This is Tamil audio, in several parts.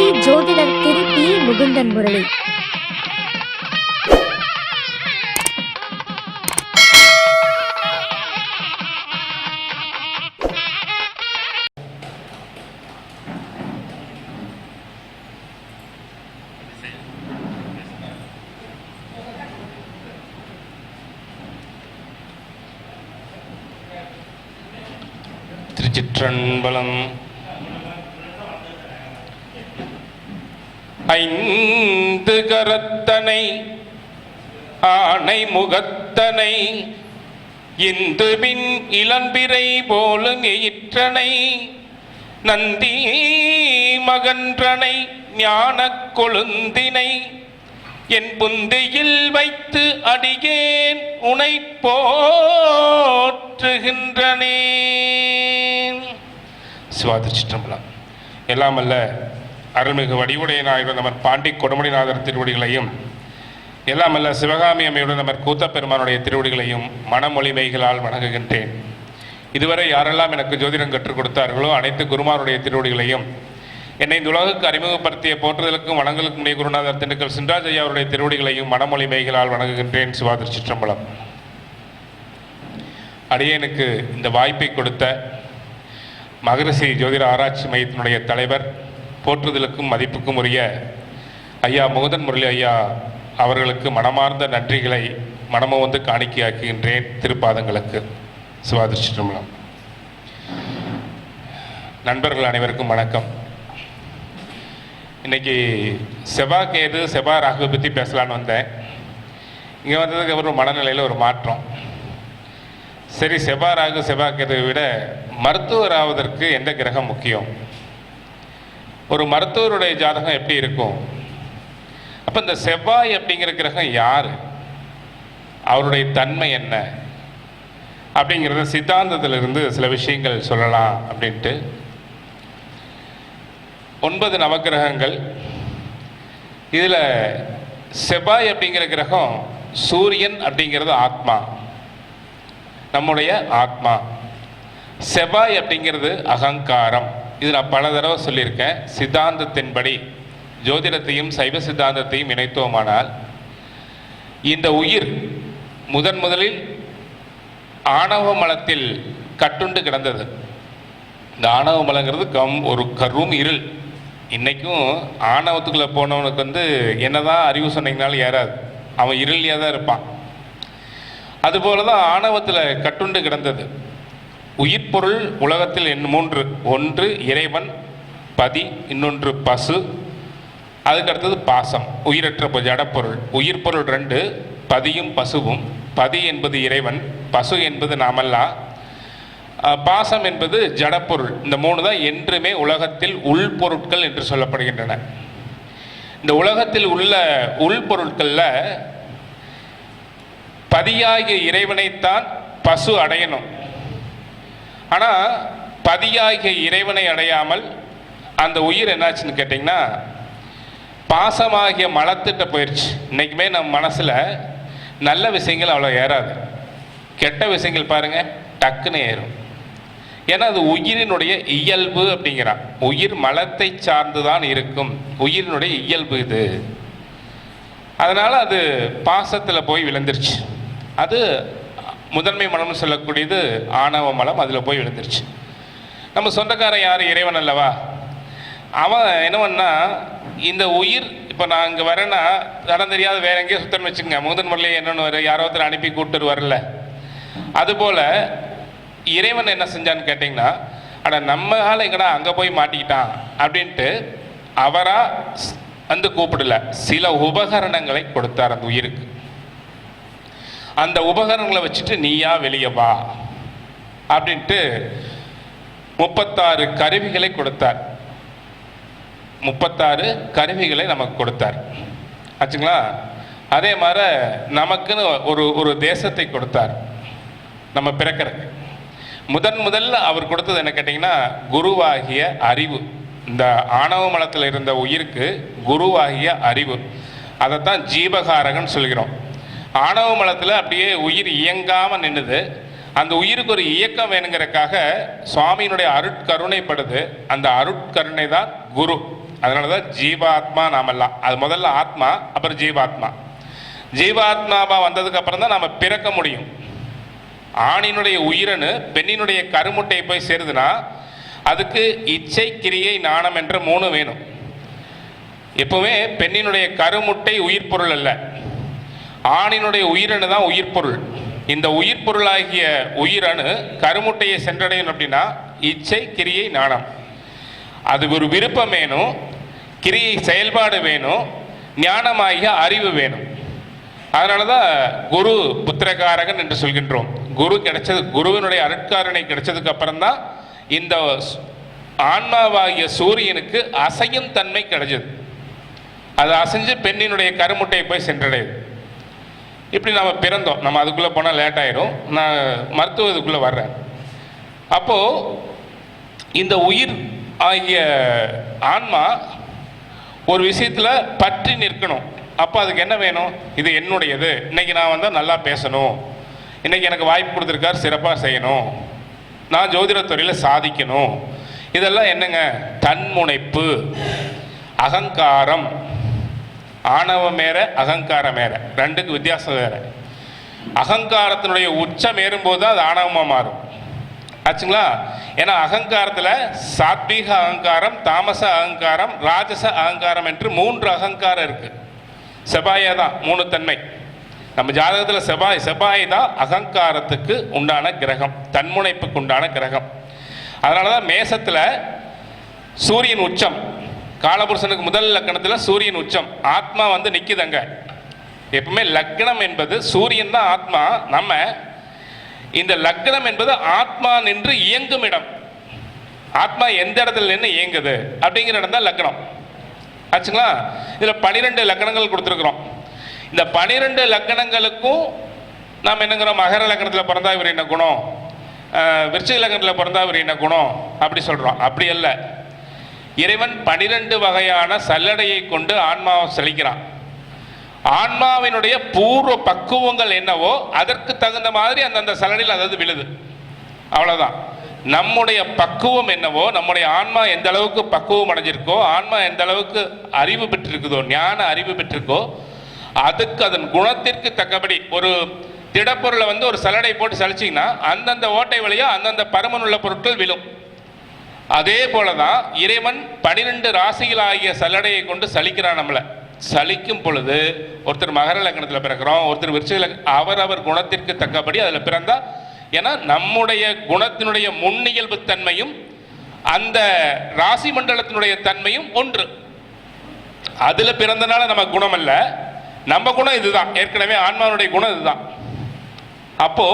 கீர்த்தி ஜோதிடர் திரு பி முகுந்தன் முரளி. திருச்சிற்றன்பலம் ஐந்து கரத்தனை ஆணை முகத்தனை இந்துவின் இளம்பிரை போலும் எயிற்றனை நந்தி மகன்றனை ஞானக் கொழுந்தினை என் புந்தியில் வைத்து அடியேன் உனை போற்றுகின்றனே சிவாதிருச்சிற்றம்பலம் எல்லாம் அல்ல அருள்மிகு வடிவுடைய நாயுடன் நமர் பாண்டி கொடுமுடிநாதர் திருவடிகளையும் எல்லாம் அல்ல சிவகாமி அம்மையுடன் நமர் கூத்தப்பெருமானுடைய திருவடிகளையும் மனமொழிமைகளால் வணங்குகின்றேன். இதுவரை யாரெல்லாம் எனக்கு ஜோதிடம் கற்றுக் கொடுத்தார்களோ அனைத்து குருமாருடைய திருவடிகளையும் என்னை இந்த உலகுக்கு அறிமுகப்படுத்திய போற்றுதலுக்கும் வணங்கலுக்கும் உடைய குருநாதர் திண்டுக்கல் சின்ராஜ் ஐயா அவருடைய திருவடிகளையும் மனமொழிமைகளால் வணங்குகின்றேன் சிவாதிருச்சிற்றம்பலம் அடியனுக்கு இந்த வாய்ப்பை கொடுத்த மகரிஷி ஜோதிட ஆராய்ச்சி மையத்தினுடைய தலைவர் போற்றுதலுக்கும் மதிப்புக்கும் உரிய ஐயா முகுதன் முரளி ஐயா அவர்களுக்கு மனமார்ந்த நன்றிகளை மனமும் வந்து காணிக்கையாக்குகின்றேன் திருப்பாதங்களுக்கு. சிவாதிருஷ்டமலம் நண்பர்கள் அனைவருக்கும் வணக்கம். இன்னைக்கு செவ்வா கேது செவ்வா ராகு பற்றி பேசலான்னு வந்தேன். இங்கே வந்ததுக்கு அப்புறம் மனநிலையில் ஒரு மாற்றம். சரி செவ்வாய் ராகு செவ்வாய் கேதுவை விட மருத்துவர் ஆவதற்கு எந்த கிரகம் முக்கியம்? ஒரு மருத்துவருடைய ஜாதகம் எப்படி இருக்கும்? அப்போ இந்த செவ்வாய் அப்படிங்கிற கிரகம் யார்? அவருடைய தன்மை என்ன? அப்படிங்கிறத சித்தாந்தத்திலிருந்து சில விஷயங்கள் சொல்லலாம் அப்படின்ட்டு. ஒன்பது நவக்கிரகங்கள். இதில் செவ்வாய் அப்படிங்கிற கிரகம் சூரியன் அப்படிங்கிறது ஆத்மா. நம்முடைய ஆத்மா. செவ்வாய் அப்படிங்கிறது அகங்காரம். இது நான் பல தடவை சொல்லியிருக்கேன். சித்தாந்தத்தின்படி ஜோதிடத்தையும் சைவ சித்தாந்தத்தையும் இணைத்தோமானால் இந்த உயிர் முதன் முதலில் ஆணவ மலத்தில் கட்டுண்டு கிடந்தது. இந்த ஆணவ மலங்கிறது கம் ஒரு கரும் இருள். இன்றைக்கும் ஆணவத்துக்குள்ளே போனவனுக்கு வந்து என்னதான் அறிவு சொன்னீங்கனாலும் ஏறாது. அவன் இருளியாக தான் இருப்பான். அதுபோல தான் ஆணவத்தில் கட்டுண்டு கிடந்தது. உயிர்ப்பொருள் உலகத்தில் என் மூன்று. ஒன்று இறைவன். பதி இன்னொன்று பசு. அதுக்கடுத்தது பாசம். உயிரற்ற ஜடப்பொருள். உயிர்ப்பொருள் ரெண்டு பதியும் பசுவும். பதி என்பது இறைவன் பசு என்பது நாமல்லா. பாசம் என்பது ஜடப்பொருள். இந்த மூணு தான் என்றுமே உலகத்தில் உள்பொருட்கள் என்று சொல்லப்படுகின்றன. இந்த உலகத்தில் உள்ள உள்பொருட்களில் பதியாகிய இறைவனைத்தான் பசு அடையணும். ஆனால் பதியாகிய இறைவனை அடையாமல் அந்த உயிர் என்னாச்சுன்னு கேட்டிங்கன்னா பாசமாகிய மலத்திட்ட போயிடுச்சு இன்றைக்குமே நம்ம மனசில் நல்ல விஷயங்கள் அவ்வளோ ஏறாது. கெட்ட விஷயங்கள் பாருங்க டக்குன்னு ஏறும். ஏன்னா அது உயிரினுடைய இயல்பு அப்படிங்கிறான். உயிர் மலத்தை சார்ந்து தான் இருக்கும். உயிரினுடைய இயல்பு இது. அதனால் அது பாசத்தில் போய் விழுந்துருச்சு. அது முதன்மை மலம்னு சொல்லக்கூடியது ஆணவ மலம் அதில் போய் விழுந்துருச்சு. நம்ம சொந்தக்காரன் யார்? இறைவன் அல்லவா? அவன் என்ன பண்ணா இந்த உயிர் இப்போ நான் இங்கே வரேன்னா தடம் தெரியாத வேற எங்கேயோ சுத்தம்னு வச்சுக்கோங்க. முதன் முறையில் என்னென்னு வர யாரோ ஒருத்தர் அனுப்பி கூப்பிட்டு வரல அதுபோல் இறைவன் என்ன செஞ்சான்னு கேட்டிங்கன்னா ஆனால் நம்ம ஆள் எங்கடா அங்கே போய் மாட்டிக்கிட்டான் அப்படின்ட்டு அவராக வந்து கூப்பிடல. சில உபகரணங்களை கொடுத்தார் அந்த உயிருக்கு. அந்த உபகரணங்களை வச்சுட்டு நீயா வெளியே வா அப்படின்ட்டு முப்பத்தாறு கருவிகளை கொடுத்தார். முப்பத்தாறு கருவிகளை நமக்கு கொடுத்தார். ஆச்சுங்களா? அதே மாதிரி நமக்குன்னு ஒரு ஒரு தேசத்தை கொடுத்தார். நம்ம பிறக்கிறதுக்கு. முதன் முதல்ல அவர் கொடுத்தது என்ன கேட்டிங்கன்னா குருவாகிய அறிவு. இந்த ஆணவ மலத்தில் இருந்த உயிருக்கு குருவாகிய அறிவு. அதைத்தான் ஜீவகாரகன் சொல்கிறோம். ஆணவ மலத்தில் அப்படியே உயிர் இயங்காமல் நின்றுது அந்த உயிருக்கு ஒரு இயக்கம் வேணுங்கிறதுக்காக சுவாமியினுடைய அருட்கருணைப்படுது. அந்த அருட்கருணை தான் குரு. அதனால தான் ஜீவாத்மா நாமெல்லாம். அது முதல்ல ஆத்மா அப்புறம் ஜீவாத்மா. ஜீவாத்மாவா வந்ததுக்கு அப்புறம் தான் நம்ம பிறக்க முடியும். ஆணினுடைய உயிரனு பெண்ணினுடைய கருமுட்டையை போய் சேருதுன்னா அதுக்கு இச்சை கிரியை நாணம் என்ற மூணு வேணும். எப்பவுமே பெண்ணினுடைய கருமுட்டை உயிர் பொருள் அல்ல. ஆணினுடைய உயிரணு தான் உயிர் பொருள் இந்த உயிர் பொருளாகிய உயிரணு கருமுட்டையை சென்றடையணும் அப்படின்னா இச்சை கிரியை நாணம். அது ஒரு விருப்பம் வேணும் கிரியை செயல்பாடு வேணும் ஞானமாகிய அறிவு வேணும். அதனால தான் குரு புத்திரகாரகன் என்று சொல்கின்றோம். குரு கிடைச்சது குருவினுடைய அருட்காரனை கிடைச்சதுக்கு அப்புறம்தான் இந்த ஆன்மாவாகிய சூரியனுக்கு அசையும் தன்மை கிடைச்சது. அது அசைஞ்சு பெண்ணினுடைய கருமுட்டையை போய் சென்றடையுது. இப்படி நம்ம பிறந்தோம். நம்ம அதுக்குள்ளே போனால் லேட் ஆயிரும். நான் மருத்துவ இதுக்குள்ளே வர்றேன். அப்போது இந்த உயிர் ஆகிய ஆன்மா ஒரு விஷயத்தில் பற்றி நிற்கணும். அப்போ அதுக்கு என்ன வேணும்? இது என்னுடையது. இன்றைக்கி நான் வந்து நல்லா பேசணும். இன்றைக்கி எனக்கு வாய்ப்பு கொடுத்துருக்கார் சிறப்பாக செய்யணும். நான் ஜோதிடத்துறையில் சாதிக்கணும். இதெல்லாம் என்னங்க? தன்முனைப்பு. அகங்காரம். ஆணவம் வேற அகங்காரம் வேற. ரெண்டுக்கு வித்தியாசம் வேற. அகங்காரத்தினுடைய உச்சம் ஏறும்போது தான் அது ஆணவமாக மாறும். ஆச்சுங்களா? ஏன்னா அகங்காரத்தில் சாத்வீக அகங்காரம் தாமச அகங்காரம் ராஜச அகங்காரம் என்று மூன்று அகங்காரம் இருக்கு. செபாயை தான் மூணு தன்மை. நம்ம ஜாதகத்தில் செபாய் செபாய் தான் அகங்காரத்துக்கு உண்டான கிரகம் தன்முனைப்புக்கு உண்டான கிரகம். அதனால தான் மேசத்தில் சூரியன் உச்சம் காலபுருஷனுக்கு முதல் லக்கணத்தில் சூரியன் உச்சம். ஆத்மா வந்து நிக்குதங்க. எப்பவுமே லக்னம் என்பது சூரியன் தான் ஆத்மா. நம்ம இந்த லக்னம் என்பது ஆத்மா நின்று இயங்கும் இடம். ஆத்மா எந்த இடத்துல நின்று இயங்குது? அப்படிங்கிற இடம் தான் லக்னம். ஆச்சுங்களா? இதில் பனிரெண்டு லக்கணங்கள் கொடுத்துருக்குறோம். இந்த பனிரெண்டு லக்கணங்களுக்கும் நாம் என்னங்கிறோம்? மகர லக்கணத்தில் பிறந்தா இவர் என்ன குணம்? விருச்சிக லக்கணத்தில் பிறந்தா இவர் என்ன குணம்? அப்படி சொல்கிறோம் அப்படி இல்லை இறைவன் பனிரெண்டு வகையான சல்லடையை கொண்டு ஆன்மாவை செழிக்கிறான். ஆன்மாவினுடைய பூர்வ பக்குவங்கள் என்னவோ அதற்கு தகுந்த மாதிரி அந்தந்த சல்லடையில் அதாவது விழுது. அவ்வளோதான் நம்முடைய பக்குவம் என்னவோ நம்முடைய ஆன்மா எந்த அளவுக்கு பக்குவம் அடைஞ்சிருக்கோ ஆன்மா எந்த அளவுக்கு அறிவு பெற்றிருக்குதோ ஞான அறிவு பெற்றிருக்கோ அதுக்கு அதன் குணத்திற்கு தக்கபடி ஒரு திடப்பொருளை வந்து ஒரு சலடை போட்டு சலிச்சிங்கன்னா அந்தந்த ஓட்டை வழியாக அந்தந்த பருமன் உள்ள பொருட்கள் விழும். அதே போலதான் இறைவன் பனிரெண்டு ராசிகளாகிய சல்லடையை கொண்டு சலிக்கிறான் நம்மளை. சலிக்கும் பொழுது ஒருத்தர் மகர லக்னத்தில் பிறக்கிறோம் ஒருத்தர் விருச்சிக அவரவர் குணத்திற்கு தக்கபடி அதில் பிறந்தா ஏன்னா நம்முடைய குணத்தினுடைய முன்னியல்பு தன்மையும் அந்த ராசி மண்டலத்தினுடைய தன்மையும் ஒன்று. அதில் பிறந்தனால நம்ம குணம் அல்ல. நம்ம குணம் இதுதான். ஏற்கனவே ஆன்மாவுடைய குணம் இதுதான். அப்போ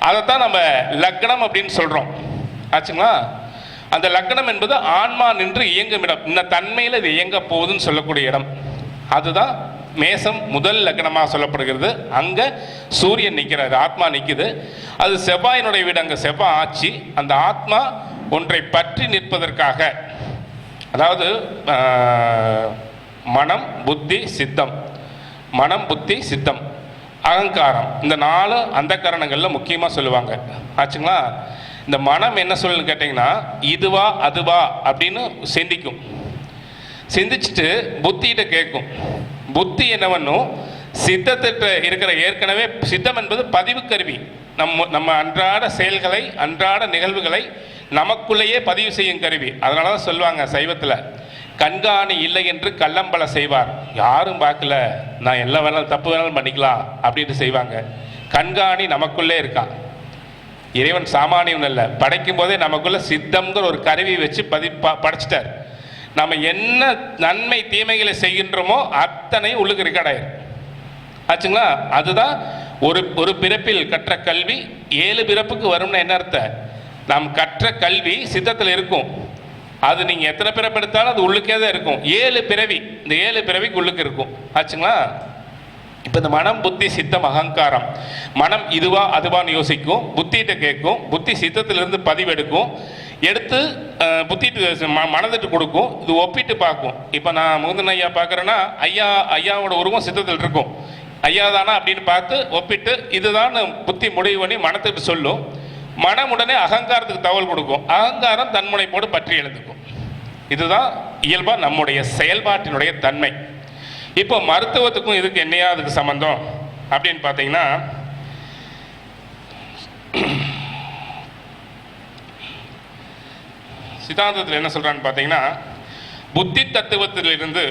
அதைத்தான் நம்ம லக்னம் அப்படின்னு சொல்றோம். ஆச்சுங்களா? அந்த லக்னம் என்பது ஆன்மா நின்று இயங்கும் இடம். இந்த தன்மையில் இது இயங்க போகுதுன்னு சொல்லக்கூடிய இடம். அதுதான் மேசம் முதல் லக்னமாக சொல்லப்படுகிறது. அங்கே சூரியன் நிற்கிறாரு ஆத்மா நிற்குது அது செவ்வாயினுடைய வீடு அங்கே செவ்வாய் ஆட்சி. அந்த ஆத்மா ஒன்றை பற்றி நிற்பதற்காக அதாவது மனம் புத்தி சித்தம். மனம் புத்தி சித்தம். அகங்காரம். இந்த நாலு அந்த கரணங்களில் முக்கியமாக சொல்லுவாங்க. ஆச்சுங்களா? இந்த மனம் என்ன சொல்லு கேட்டிங்கன்னா இதுவா அதுவா அப்படின்னு சிந்திக்கும். சிந்திச்சுட்டு புத்திகிட்ட கேட்கும். புத்தி என்ன பண்ணும்? சித்தத்திட்ட இருக்கிற ஏற்கனவே சித்தம் என்பது பதிவு கருவி. நம்ம நம்ம அன்றாட செயல்களை அன்றாட நிகழ்வுகளை நமக்குள்ளேயே பதிவு செய்யும் கருவி. அதனால தான் சொல்லுவாங்க சைவத்தில் கண்காணி இல்லை என்று கள்ளம்பல செய்வார். யாரும் பார்க்கல. நான் எல்லா வேணாலும் தப்பு வேணாலும் பண்ணிக்கலாம் அப்படின்ட்டு செய்வாங்க. கண்காணி நமக்குள்ளே இருக்கான் இறைவன் சாமானியம் அல்ல. படைக்கும் போதே நமக்குள்ள சித்தம்ங்கிற ஒரு கருவி வச்சு பதி படைச்சிட்டார். நம்ம என்ன நன்மை தீமைகளை செய்கின்றோமோ அத்தனை உள்ளுக்கு ரெக்கார்டாயிரும் ஆச்சுங்களா? அதுதான் ஒரு ஒரு பிறப்பில் கற்ற கல்வி ஏழு பிறப்புக்கு வரும்னு என்ன அர்த்தம்? நாம் கற்ற கல்வி சித்தத்தில் இருக்கும். அது நீங்கள் எத்தனை பிறப்பு எடுத்தாலும் அது உள்ளுக்கே தான் இருக்கும். ஏழு பிறவி இந்த ஏழு பிறவிக்கு உள்ளுக்கு இருக்கும். ஆச்சுங்களா? இப்போ இந்த மனம் புத்தி சித்தம் அகங்காரம். மனம் இதுவா அதுவான்னு யோசிக்கும். புத்திகிட்ட கேட்கும். புத்தி சித்தத்திலிருந்து பதிவெடுக்கும். எடுத்து புத்திட்டு ம- மனதிட்டு கொடுக்கும். இது ஒப்பிட்டு பார்க்கும். இப்போ நான் முகுந்தன் ஐயா பார்க்குறேன்னா ஐயா ஐயாவோட உருவம் சித்தத்தில் இருக்கும். ஐயா தானா அப்படின்னு பார்த்து ஒப்பிட்டு இதுதான் புத்தி முடிவு பண்ணி மனத்துக்கு சொல்லும். மனம் உடனே அகங்காரத்துக்கு தகவல் கொடுக்கும். அகங்காரம் தன்முனைப்போடு பற்றி எழுந்துக்கும். இதுதான் இயல்பாக நம்முடைய செயல்பாட்டினுடைய தன்மை. இப்போ மருத்துவத்துக்கும் இதுக்கு என்னையா அதுக்கு சம்மந்தம் அப்படின்னு பார்த்தீங்கன்னா சித்தாந்தத்தில் என்ன சொல்கிறான்னு பார்த்தீங்கன்னா புத்தி தத்துவத்திலிருந்து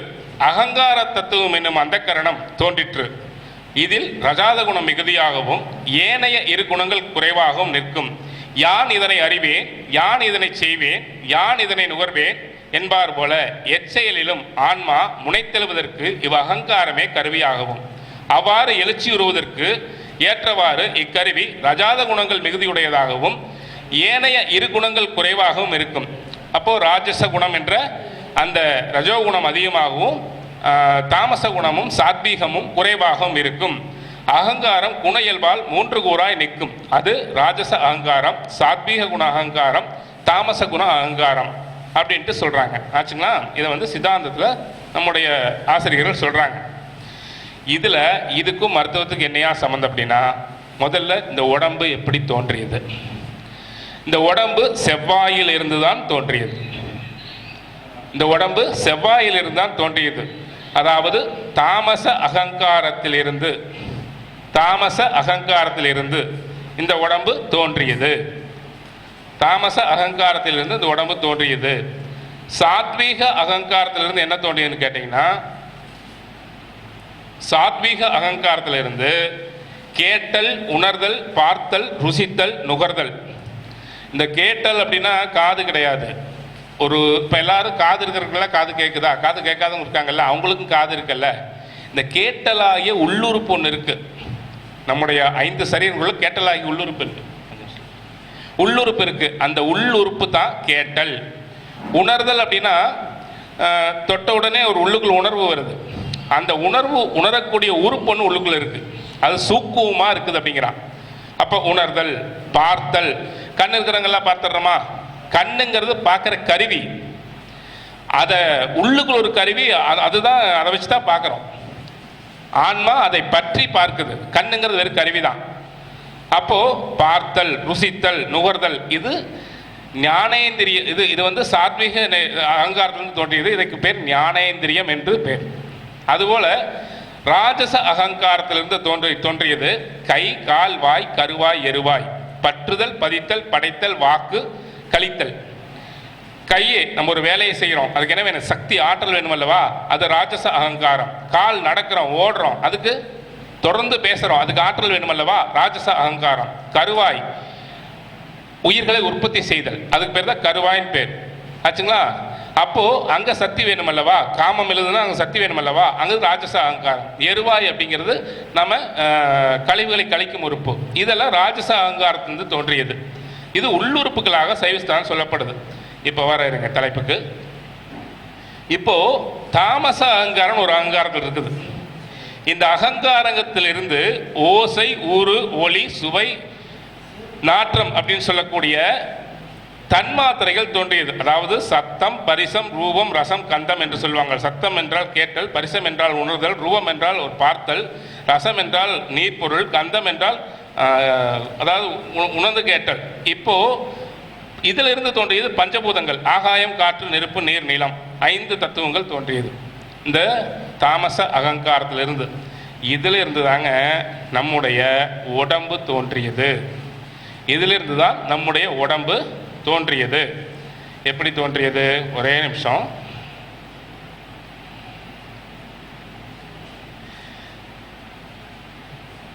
அகங்கார தத்துவம் என்னும் அந்த கரணம் தோன்றிற்று. இதில் ரஜாத குணம் மிகுதியாகவும் ஏனைய இரு குணங்கள் குறைவாகவும் நிற்கும். யான் இதனை அறிவேன் யான் இதனை செய்வேன் யான் இதனை நுகர்வேன் என்பார் போல எச்செயலிலும் ஆன்மா முனைத்தெழுவதற்கு இவ் அகங்காரமே கருவியாகவும். அவ்வாறு எழுச்சியுறுவதற்கு ஏற்றவாறு இக்கருவி ரஜாத குணங்கள் மிகுதியுடையதாகவும் ஏனைய இரு குணங்கள் குறைவாகவும் இருக்கும். அப்போது ராஜச குணம் என்ற அந்த ரஜோகுணம் அதிகமாகவும் தாமச குணமும் சாத்வீகமும் குறைவாகவும் இருக்கும். அகங்காரம் குண இயல்பால் மூன்று கூறாய் நிற்கும். அது ராஜச அகங்காரம் சாத்வீக குண அகங்காரம் தாமச குண அகங்காரம். அப்படின்ட்டு சொல்கிறாங்க ஆச்சுங்களா? இதை வந்து சித்தாந்தத்தில் நம்முடைய ஆசிரியர்கள் சொல்கிறாங்க இதில் இதுக்கும் மருத்துவத்துக்கு என்னையா சம்மந்தம் அப்படின்னா முதல்ல இந்த உடம்பு எப்படி தோன்றியது? இந்த உடம்பு செவ்வாயில் இருந்து தான் தோன்றியது. இந்த உடம்பு செவ்வாயில் இருந்து தான் தோன்றியது. அதாவது தாமச அகங்காரத்திலிருந்து தாமச அகங்காரத்திலிருந்து இந்த உடம்பு தோன்றியது. தாமச அகங்காரத்திலிருந்து இந்த உடம்பு தோன்றியது. சாத்வீக அகங்காரத்திலிருந்து என்ன தோன்றியதுன்னு கேட்டிங்கன்னா சாத்வீக அகங்காரத்திலிருந்து கேட்டல் உணர்தல் பார்த்தல் ருசித்தல் நுகர்தல். இந்த கேட்டல் அப்படின்னா காது கிடையாது. ஒரு இப்போ எல்லாரும் காது இருக்கிறவங்களாம் காது கேட்குதா காது கேட்காதவங்க இருக்காங்கல்ல அவங்களுக்கும் காது இருக்குல்ல. இந்த கேட்டலாகிய உள்ளுறுப்பு ஒன்று இருக்குது நம்முடைய ஐந்து சரீரங்களும் கேட்டலாகிய உள்ளுறுப்பு இருக்குது உள்ளுறுப்பு இருக்கு. அந்த உள்ளுறுப்பு தான் கேட்டல். உணர்தல் அப்படின்னா தொட்ட உடனே ஒரு உள்ளுக்குள்ள உணர்வு வருது. அந்த உணர்வு உணரக்கூடிய உறுப்பு ஒன்று உள்ளுக்குள்ள இருக்கு. அது சூக்குவமாக இருக்குது அப்படிங்கிறான். அப்போ உணர்தல் பார்த்தல். கண் இருக்கிறவங்கெல்லாம் பார்த்துடுறோமா? கண்ணுங்கிறது பார்க்குற கருவி. அதை உள்ளுக்குள்ள ஒரு கருவி அது- அதுதான் அதை வச்சு தான் பார்க்குறோம். ஆன்மா அதை பற்றி பார்க்குது. கண்ணுங்கிறது வெறும் கருவி தான் அப்போ பார்த்தல் ருசித்தல் நுகர்தல் இது ஞானேந்திரிய இது இது வந்து சாத்விக அகங்காரத்திலிருந்து தோன்றியது. இதுக்கு பேர் ஞானேந்திரியம் என்று பேர். அதுபோல ராஜச அகங்காரத்திலிருந்து தோன்றி தோன்றியது கை கால் வாய் கருவாய் எருவாய். பற்றுதல் பதித்தல் படைத்தல் வாக்கு கழித்தல். கையே நம்ம ஒரு வேலையை செய்கிறோம் அதுக்கு என்ன வேணும்? சக்தி ஆற்றல் வேணும் அல்லவா அது ராஜச அகங்காரம். கால் நடக்கிறோம் ஓடுறோம். அதுக்கு தொடர்ந்து பேசுறோம். அதுக்கு ஆற்றல் வேணுமல்லவா? ராஜச அகங்காரம் கருவாய் உயிர்களை உற்பத்தி செய்தல். அதுக்கு பேர் தான் கருவாயின் பேர். ஆச்சுங்களா? அப்போ அங்க சக்தி வேணுமல்லவா? காமம் எழுதுனா அங்க சக்தி வேணுமல்லவா? அங்கே ராஜச அகங்காரம். எருவாய் அப்படிங்கிறது நம்ம கழிவுகளை கழிக்கும் உறுப்பு. இதெல்லாம் ராஜச அகங்காரத்திலிருந்து தோன்றியது. இது உள்ளுறுப்புகளாக சைவஸ்தான் சொல்லப்படுது. இப்போ வர இருங்க தலைப்புக்கு. இப்போ தாமச அகங்காரம் ஒரு அகங்காரத்தில் இருக்குது. இந்த அகங்காரங்கத்திலிருந்து ஓசை ஊறு ஒளி சுவை நாற்றம் அப்படின்னு சொல்லக்கூடிய தன்மாத்திரைகள் தோன்றியது. அதாவது சத்தம் பரிசம் ரூபம் ரசம் கந்தம் என்று சொல்லுவாங்க. சத்தம் என்றால் கேட்டல் பரிசம் என்றால் உணர்தல் ரூபம் என்றால் ஒரு பார்த்தல் ரசம் என்றால் நீர்ப்பொருள் கந்தம் என்றால் அதாவது உ- உணர்ந்து கேட்டல். இப்போ இதிலிருந்து தோன்றியது பஞ்சபூதங்கள். ஆகாயம் காற்று நெருப்பு நீர் நிலம். ஐந்து தத்துவங்கள் தோன்றியது. இந்த தாமச அகங்காரத்திலிருந்து. இதிலிருந்து தாங்க நம்முடைய உடம்பு தோன்றியது. இதிலிருந்து தான் நம்முடைய உடம்பு தோன்றியது. எப்படி தோன்றியது? ஒரே நிமிஷம்.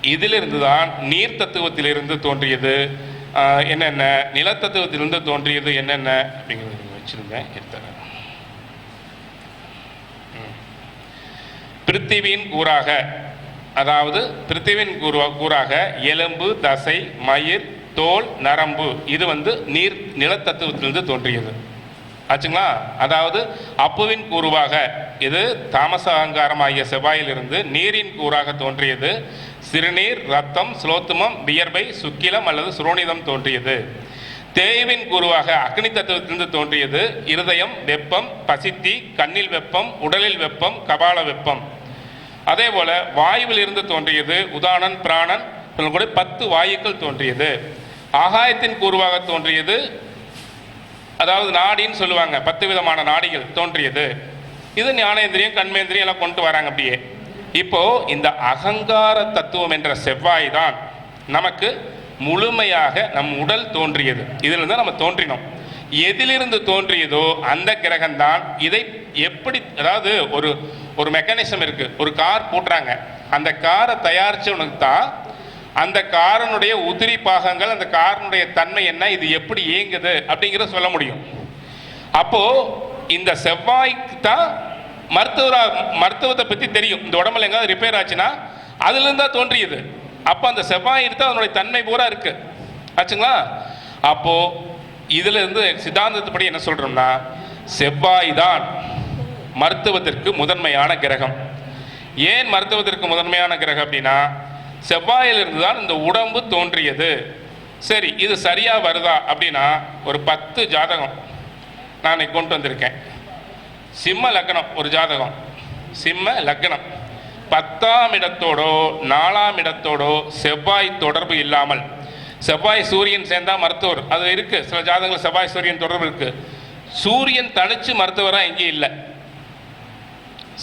இதிலிருந்து தான் நீர் தத்துவத்திலிருந்து தோன்றியது. என்னென்ன? நிலத்தத்துவத்திலிருந்து தோன்றியது என்னென்ன? அப்படிங்கிறது வச்சுருந்தேன். எடுத்துறேன். பிருத்திவியின் கூறாக அதாவது பிருத்திவின் கூறு கூறாக எலும்பு தசை மயிர் தோல் நரம்பு இது வந்து நீர் நிலத்தத்துவத்திலிருந்து தோன்றியது. ஆச்சுங்களா? அதாவது அப்புவின் கூறுவாக இது தாமச அகங்காரமாகிய செவ்வாயிலிருந்து நீரின் கூறாக தோன்றியது. சிறுநீர் ரத்தம் ஸ்லோத்துமம் வியர்வை சுக்கிலம் அல்லது சுரோனிதம் தோன்றியது. தேய்வின் கூறுவாக அக்னி தத்துவத்திலிருந்து தோன்றியது. இருதயம் வெப்பம் பசித்தி கண்ணில் வெப்பம் உடலில் வெப்பம் கபால வெப்பம். அதே போல வாயுவில் இருந்து தோன்றியது உதானன் பிராணன் கூட பத்து வாயுக்கள் தோன்றியது. ஆகாயத்தின் கூறுவாக தோன்றியது. அதாவது நாடின்னு சொல்லுவாங்க பத்து விதமான நாடிகள் தோன்றியது. இது ஞானேந்திரியம் கண்மேந்திரியம் எல்லாம் கொண்டு வராங்க அப்படியே. இப்போ இந்த அகங்கார தத்துவம் என்ற செவ்வாய் தான் நமக்கு முழுமையாக நம் உடல் தோன்றியது. இதிலிருந்து தான் நம்ம தோன்றினோம். எதிலிருந்து தோன்றியதோ அந்த கிரகம்தான் இதை எப்படி அதாவது ஒரு ஒரு மெக்கானிசம் இருக்கு. ஒரு கார் போட்டுறாங்க. அந்த காரை தயாரிச்சவனுக்கு தான் அந்த காரனுடைய உதிரி பாகங்கள் அந்த காரனுடைய தன்மை என்ன இது எப்படி இயங்குது அப்படிங்கிறத சொல்ல முடியும். அப்போ இந்த செவ்வாய்க்கு தான் மருத்துவரா மருத்துவத்தை பற்றி தெரியும். இந்த உடம்புல எங்காவது ரிப்பேர் ஆச்சுன்னா அதுல இருந்தா தோன்றியது. அப்போ அந்த செவ்வாய் எடுத்து அதனுடைய தன்மை பூரா இருக்கு. ஆச்சுங்களா? அப்போ இதுல இருந்து சித்தாந்தத்துப்படி என்ன சொல்றோம்னா செவ்வாய் தான் மருத்துவத்திற்கு முதன்மையான கிரகம். ஏன் மருத்துவத்திற்கு முதன்மையான கிரகம் அப்படின்னா செவ்வாயிலிருந்து தான் இந்த உடம்பு தோன்றியது. சரி இது சரியாக வருதா அப்படின்னா ஒரு பத்து ஜாதகம் நான் இன்னைக்கு கொண்டு வந்திருக்கேன். சிம்ம லக்னம் ஒரு ஜாதகம். சிம்ம லக்னம். பத்தாம் இடத்தோடோ நாலாம் இடத்தோடோ செவ்வாய் தொடர்பு இல்லாமல் செவ்வாய் சூரியன் சேர்ந்தா மருத்துவர். அது இருக்குது சில ஜாதகங்கள் செவ்வாய் சூரியன் தொடர்பு இருக்குது சூரியன் தனிச்சு மருத்துவராக எங்கேயும் இல்லை.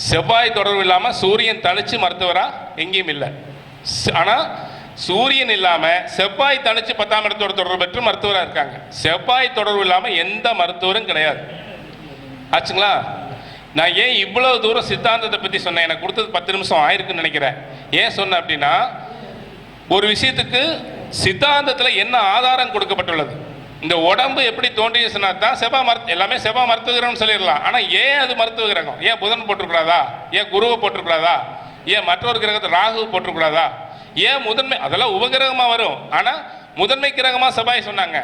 செவ்வாய் தொடர்பு இல்லாமல் சூரியன் தனிச்சு மருத்துவராக எங்கேயும் இல்லை. ஆனால் சூரியன் இல்லாமல் செவ்வாய் தனிச்சு பத்தாம் இடத்தோட தொடர்பு பெற்று மருத்துவராக இருக்காங்க. செவ்வாய் தொடர்பு இல்லாமல் எந்த மருத்துவரும் கிடையாது. ஆச்சுங்களா? நான் ஏன் இவ்வளவு தூரம் சித்தாந்தத்தை பற்றி சொன்னேன்? எனக்கு கொடுத்தது பத்து நிமிஷம் ஆயிருக்குன்னு நினைக்கிறேன். ஏன் சொன்னேன் அப்படின்னா ஒரு விஷயத்துக்கு சித்தாந்தத்தில் என்ன ஆதாரம் கொடுக்கப்பட்டுள்ளது? இந்த உடம்பு எப்படி தோன்றிச்சுன்னா தான் செவ்வா மருத்து எல்லாமே செவ்வா மருத்துவகிரகம்னு சொல்லிடலாம். ஆனால் ஏன் அது மருத்துவ கிரகம்? ஏன் புதன் போட்டிருக்கூடாதா ஏன் குருவை போட்டிருக்கூடாதா ஏன் மற்றொரு கிரகத்தை ராகு போட்டிருக்கூடாதா ஏன் முதன்மை அதெல்லாம் உபகிரகமாக வரும். ஆனால் முதன்மை கிரகமாக செவ்வாய் சொன்னாங்க.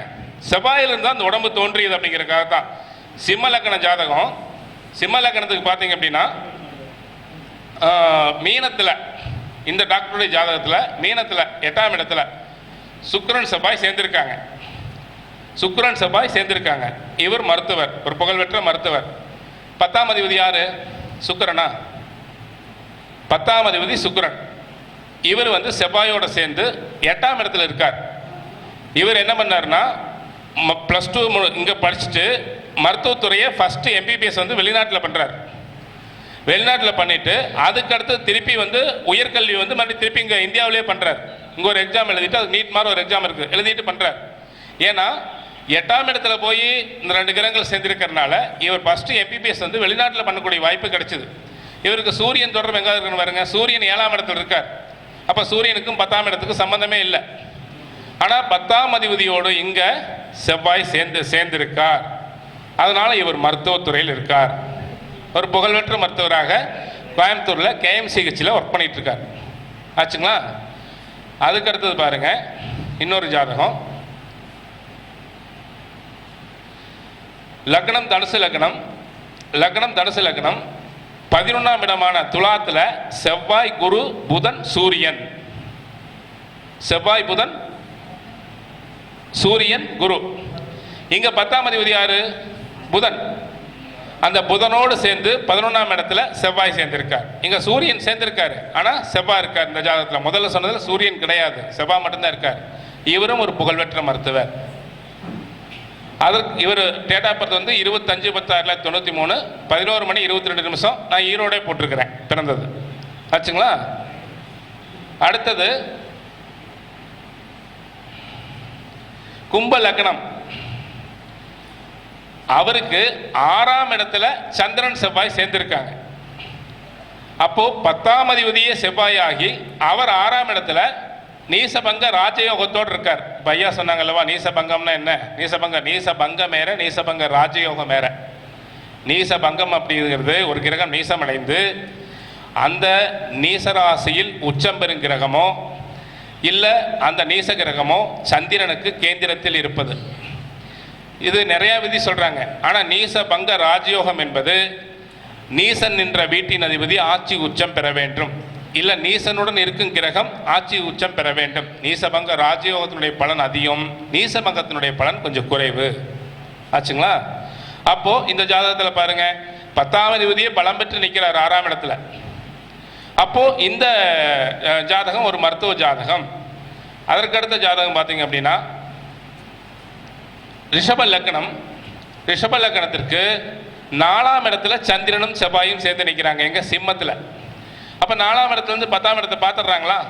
செவ்வாயிலிருந்து தான் அந்த உடம்பு தோன்றியது அப்படிங்கிறதுக்காக தான். சிம்ம லக்கண ஜாதகம். சிம்ம லக்கணத்துக்கு பார்த்தீங்க அப்படின்னா மீனத்தில் இந்த டாக்டருடைய ஜாதகத்தில் மீனத்தில் எட்டாம் இடத்துல சுக்கரன் செவ்வாய் சேர்ந்திருக்காங்க. சுக்ரன் செவ்வாய் சேர்ந்திருக்காங்க. இவர் மருத்துவர் ஒரு புகழ்பெற்ற மருத்துவர். பத்தாம் அதிபதி யாரு? சுக்கரனா. பத்தாம் அதிபதி சுக்ரன் இவர் வந்து செவ்வாயோட சேர்ந்து எட்டாம் இடத்துல இருக்கார். இவர் என்ன பண்ணாருன்னா ப்ளஸ் டூ இங்கே படிச்சுட்டு மருத்துவத்துறையை ஃபஸ்ட்டு எம்பிபிஎஸ் வந்து வெளிநாட்டில் பண்ணுறார் வெளிநாட்டில் பண்ணிவிட்டு அதுக்கடுத்து திருப்பி வந்து உயர்கல்வி வந்து மறுபடியும் திருப்பி இங்கே இந்தியாவிலேயே பண்ணுறார் இங்கே ஒரு எக்ஸாம் எழுதிட்டு அது நீட் மாதிரி ஒரு எக்ஸாம் இருக்குது எழுதிட்டு பண்ணுறார் ஏன்னா எட்டாம் இடத்துல போய் இந்த ரெண்டு கிரகங்கள் சேர்ந்திருக்கிறனால இவர் ஃபஸ்ட்டு எம்பிபிஎஸ் வந்து வெளிநாட்டில் பண்ணக்கூடிய வாய்ப்பு கிடைச்சிது. இவருக்கு சூரியன் தொடர்பு எங்கே இருக்குன்னு பாருங்க. சூரியன் ஏழாம் இடத்துல இருக்கார். அப்போ சூரியனுக்கும் பத்தாம் இடத்துக்கும் சம்பந்தமே இல்லை. ஆனால் பத்தாம் அதிபதியோடு இங்கே செவ்வாய் சேர்ந்து சேர்ந்திருக்கார். அதனால் இவர் மருத்துவத்துறையில் இருக்கார். ஒரு புகழ்பெற்ற மருத்துவராக கோயம்புத்தூரில் கேஎம்சிஹெச்சில் ஒர்க் பண்ணிகிட்ருக்கார் இருக்கார். ஆச்சுங்களா? அதுக்கு அடுத்தது பாருங்க. இன்னொரு ஜாதகம். லக்னம் தனுசு லக்னம். லக்னம் தனுசு லக்னம். பதினொன்றாம் இடமான துலாத்தில் செவ்வாய் குரு புதன் சூரியன். செவ்வாய் புதன் சூரியன் குரு. இங்கே பத்தாம் அதிபதி யாரு? புதன். அந்த புதனோடு சேர்ந்து பதினொன்றாம் இடத்துல செவ்வாய் சேர்ந்திருக்கார். இங்கே சூரியன் சேர்ந்திருக்காரு. ஆனால் செவ்வாய் இருக்கார் இந்த ஜாதகத்தில். முதல்ல சொன்னதில் சூரியன் கிடையாது. செவ்வாய் மட்டும்தான் இருக்கார். இவரும் ஒரு புகழ்பெற்ற மருத்துவர். அதற்கு இவர் டேட் ஆஃப் பர்த் வந்து இருபத்தஞ்சு பத்து ஆயிரத்தி தொள்ளாயிரத்தி தொண்ணூற்றி மூணு பதினோரு மணி இருபத்தி ரெண்டு நிமிஷம். நான் ஈரோடே போட்டிருக்கிறேன் பிறந்தது. ஆச்சுங்களா? அடுத்தது கும்ப லக்னம். அவருக்கு ஆறாம் இடத்துல சந்திரன் செவ்வாய் சேர்ந்திருக்காங்க. அப்போ பத்தாம் அதிபதியே செவ்வாய் ஆகி அவர் ஆறாம் இடத்துல நீசபங்க ராஜயோகத்தோடு இருக்கார் பையா சொன்னாங்கல்லவா நீசபங்கம்னா என்ன? நீசபங்க நீசபங்க மேற நீசபங்க ராஜயோகம் மேற நீசபங்கம் அப்படிங்கிறது ஒரு கிரகம் நீசமடைந்து அந்த நீசராசியில் உச்சம் பெறும் கிரகமோ இல்லை அந்த நீச கிரகமோ சந்திரனுக்கு கேந்திரத்தில் இருப்பது. இது நிறைய விதி சொல்கிறாங்க ஆனால் நீச பங்க ராஜயோகம் என்பது நீசன் நின்ற வீட்டின் அதிபதி ஆட்சி உச்சம் பெற வேண்டும். இல்ல நீசனுடன் இருக்கும் கிரகம் ஆட்சி உச்சம் பெற வேண்டும். நீசபங்க ராஜயோகத்தினுடைய பலன் அதிகம். நீசபங்கத்தினுடைய பலன் கொஞ்சம் குறைவு. ஆச்சுங்களா? அப்போ இந்த ஜாதகத்துல பாருங்க. பத்தாம் அதிபதியே பலம் பெற்று நிற்கிறார் ஆறாம் இடத்துல. அப்போ இந்த ஜாதகம் ஒரு மருத்துவ ஜாதகம். அதற்கடுத்த ஜாதகம் பார்த்தீங்க அப்படின்னா ரிஷப லக்னம். ரிஷப லக்னத்திற்கு நாலாம் இடத்துல சந்திரனும் செவ்வாயும் சேர்த்து நிற்கிறாங்க எங்க சிம்மத்தில். அப்போ நாலாம் இடத்துலேருந்து பத்தாம் இடத்தை பார்த்துட்றாங்களா?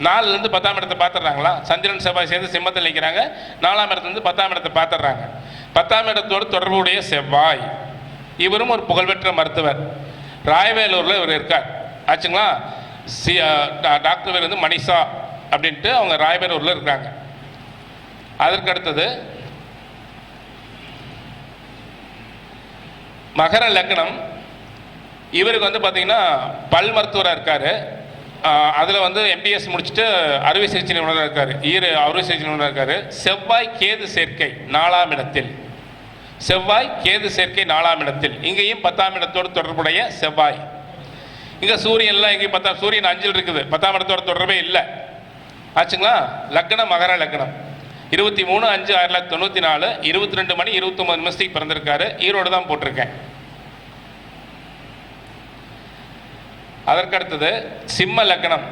நாலுலேருந்து பத்தாம் இடத்தை பார்த்துட்றாங்களா? சந்திரன் செவ்வாய் சேர்ந்து சிம்மத்தில் நிற்கிறாங்க நாலாம் இடத்துல இருந்து பத்தாம் இடத்தை பார்த்துட்றாங்க. பத்தாம் இடத்தோடு தொடர்புடைய செவ்வாய். இவரும் ஒரு புகழ்பெற்ற மருத்துவர். ராயவேலூரில் இவர் இருக்கார். ஆச்சுங்களா? சி டா- டாக்டர் பேர் வந்து மணிஷா அப்படின்ட்டு அவங்க ராயவேலூரில் இருக்காங்க. அதற்கு அடுத்தது மகர லக்னம் இவருக்கு வந்து பார்த்தீங்கன்னா பல் மருத்துவராக இருக்கார். அதில் வந்து எம்பிஎஸ் முடிச்சுட்டு அறுவை சிகிச்சை நிபுணராக இருக்கார். ஈர அறுவை சிகிச்சை நிபுணராக இருக்கார். செவ்வாய் கேது சேர்க்கை நாலாம் இடத்தில். செவ்வாய் கேது சேர்க்கை நாலாம் இடத்தில். இங்கேயும் பத்தாம் இடத்தோடு தொடர்புடைய செவ்வாய். இங்கே சூரியன்லாம் எங்கேயும் பத்தாம் சூரியன் அஞ்சில் இருக்குது. பத்தாம் இடத்தோட தொடர்பே இல்லை. ஆச்சுங்களா? லக்னம் மகர லக்னம். இருபத்தி மூணு அஞ்சு ஆயிரத்தி தொள்ளாயிரத்தி தொண்ணூற்றி நாலு இருபத்தி ரெண்டு மணி இருபத்தொம்பது நிமிஷத்துக்கு பிறந்திருக்காரு. ஈரோடு தான் போட்டிருக்கேன். அதற்கடுத்தது சிம்ம லக்னம்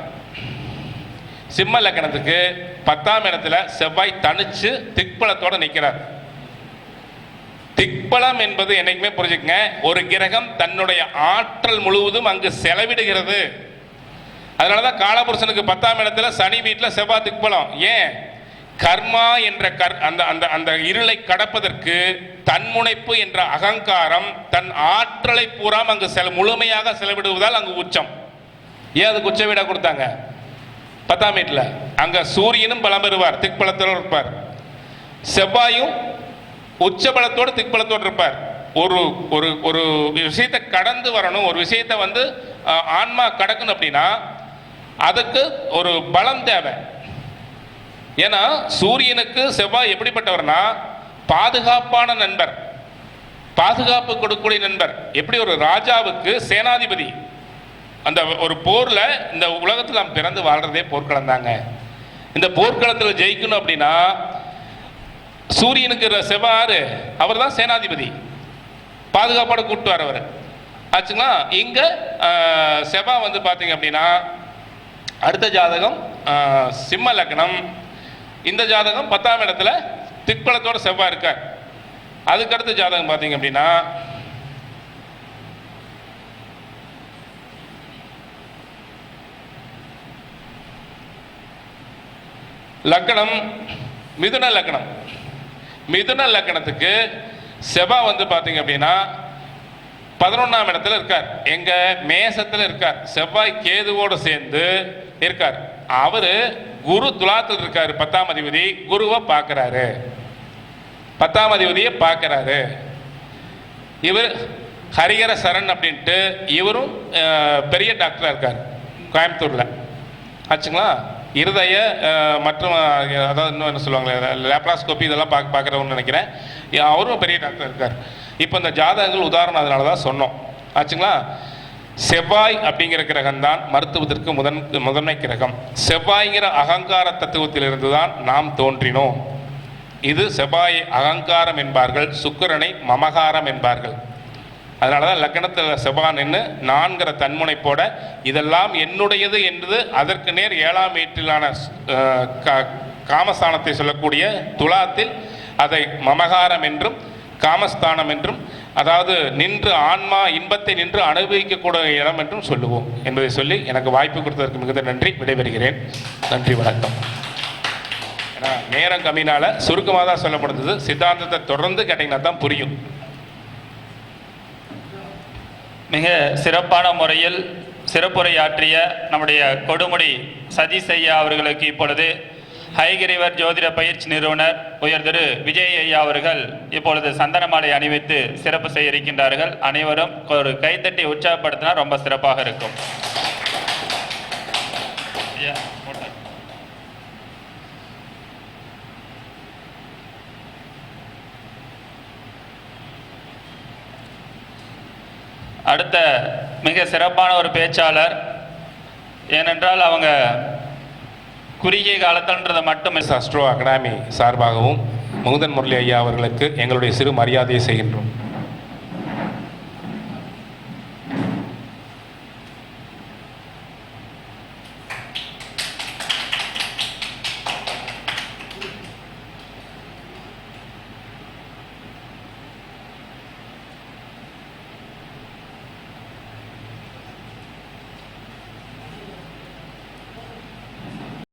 சிம்ம லக்னத்துக்கு பத்தாம் இடத்துல செவ்வாய் தனிச்சு திக்பலத்தோடு நிற்கிறார் திக்பலம் என்பது என்னைக்குமே புரிஞ்சுக்கங்க. ஒரு கிரகம் தன்னுடைய ஆற்றல் முழுவதும் அங்கு செலவிடுகிறது. அதனால தான் காலபுருஷனுக்கு பத்தாம் இடத்துல சனி வீட்டில் செவ்வாய் திக்பலம். ஏன்? கர்மா என்ற கர் அந்த அந்த அந்த இருளை கடப்பதற்கு தன்முனைப்பு என்ற அகங்காரம் தன் ஆற்றலை பூராம் அங்கு செல முழுமையாக செலவிடுவதால் அங்கு உச்சம். ஏன் அதுக்கு உச்ச வீடாக கொடுத்தாங்க? பத்தாம் வீட்டில். அங்கே சூரியனும் பலம் பெறுவார் திக்பலத்தோடு இருப்பார். செவ்வாயும் உச்ச பலத்தோடு திக்பலத்தோடு இருப்பார். ஒரு ஒரு ஒரு விஷயத்தை கடந்து வரணும் ஒரு விஷயத்தை வந்து ஆன்மா கடக்கணும் அப்படின்னா அதுக்கு ஒரு பலம் தேவை. ஏன்னா சூரியனுக்கு செவ்வாய் எப்படிப்பட்டவர்னா பாதுகாப்பான நண்பர். பாதுகாப்பு கொடுக்கக்கூடிய நண்பர். எப்படி? ஒரு ராஜாவுக்கு சேனாதிபதி. அந்த ஒரு போரில் இந்த உலகத்தில் நாம் பிறந்து வாழ்கிறதே போர்க்களம் தாங்க இந்த போர்க்களத்தில் ஜெயிக்கணும் அப்படின்னா சூரியனுக்கு செவ்வாறு அவர் தான் சேனாதிபதி. பாதுகாப்போட கூப்பிட்டு அவர். ஆச்சுங்களா? இங்கே செவ்வா செவ்வாய் வந்து பார்த்தீங்க அப்படின்னா அடுத்த ஜாதகம் சிம்ம லக்னம். இந்த ஜாதகம் பத்தாம் இடத்துல திக்பலத்தோட செவ்வாய் இருக்கார். அதுக்கடுத்த ஜாதகம் பார்த்தீங்க அப்படின்னா லக்னம் மிதுன லக்னம் மிதுன லக்னத்துக்கு செவ்வாய் வந்து பார்த்தீங்க அப்படின்னா பதினொன்றாம் இடத்துல இருக்கார். எங்க மேசத்தில் இருக்கார். செவ்வாய் கேதுவோடு சேர்ந்து இருக்கார். அவரு குரு துலாத்தில் இருக்காரு பத்தாம் அதிபதி. குருவை பார்க்கறாரு. பத்தாம் அதிபதியை பார்க்குறாரு. இவர் ஹரிஹர சரண் அப்படின்ட்டு இவரும் பெரிய டாக்டராக இருக்கார் கோயம்புத்தூரில். ஆச்சுங்களா? இருதய மற்றும் அதாவது இன்னும் என்ன சொல்லுவாங்க லேப்ராஸ்கோப்பி இதெல்லாம் பார்க்க பார்க்குறவன்னு நினைக்கிறேன். அவரும் பெரிய டாக்டர் இருக்கார். இப்போ இந்த ஜாதகங்கள் உதாரணம் அதனால தான் சொன்னோம். ஆச்சுங்களா? செவ்வாய் அப்படிங்கிற கிரகம் தான் மருத்துவத்திற்கு முதன் முதன்மை கிரகம். செவ்வாய்ங்கிற அகங்கார தத்துவத்திலிருந்து தான் நாம் தோன்றினோம். இது செவ்வாய் அகங்காரம் என்பார்கள் சுக்கரனை மமகாரம் என்பார்கள். அதனால தான் லக்கணத்தில் செவ்வாய் நின்று நான்கிற தன்முனைப்போட இதெல்லாம் என்னுடையது என்று அதற்கு நேர் ஏழாம் வீட்டிலான கா- காமஸ்தானத்தை சொல்லக்கூடிய துலாத்தில் அதை மமகாரம் என்றும் காமஸ்தானம் என்றும் அதாவது நின்று ஆன்மா இன்பத்தை நின்று அனுபவிக்கக்கூடிய இடம் என்றும் சொல்லுவோம். என்பதை சொல்லி எனக்கு வாய்ப்பு கொடுத்ததற்கு மிகுந்த நன்றி. விடைபெறுகிறேன். நன்றி வணக்கம். ஏன்னா நேரம் கம்மினால சுருக்கமாக தான் சொல்லப்படுது சித்தாந்தத்தை தொடர்ந்து கேட்டிங்கன்னா தான் புரியும். மிக சிறப்பான முறையில் சிறப்புரையாற்றிய நம்முடைய கொடுமுடி சதீசையா அவர்களுக்கு இப்பொழுது ஹைகிரிவர் ஜோதிட பயிற்சி நிறுவனர் உயர் திரு விஜய் ஐயா அவர்கள் இப்பொழுது சந்தன மாலை அணிவித்து சிறப்பு செய்ய இருக்கின்றார்கள் அனைவரும் ஒரு கைத்தட்டி உற்சாகப்படுத்தினா ரொம்ப சிறப்பாக இருக்கும். அடுத்த மிக சிறப்பான ஒரு பேச்சாளர் ஏனென்றால் அவங்க குறுகிய காலத்தன்றதை மட்டும் அஸ்ட்ரோ அகாடமி சார்பாகவும் முகுந்தன் முரளி ஐயா அவர்களுக்கு எங்களுடைய சிறு மரியாதையை செய்கின்றோம்.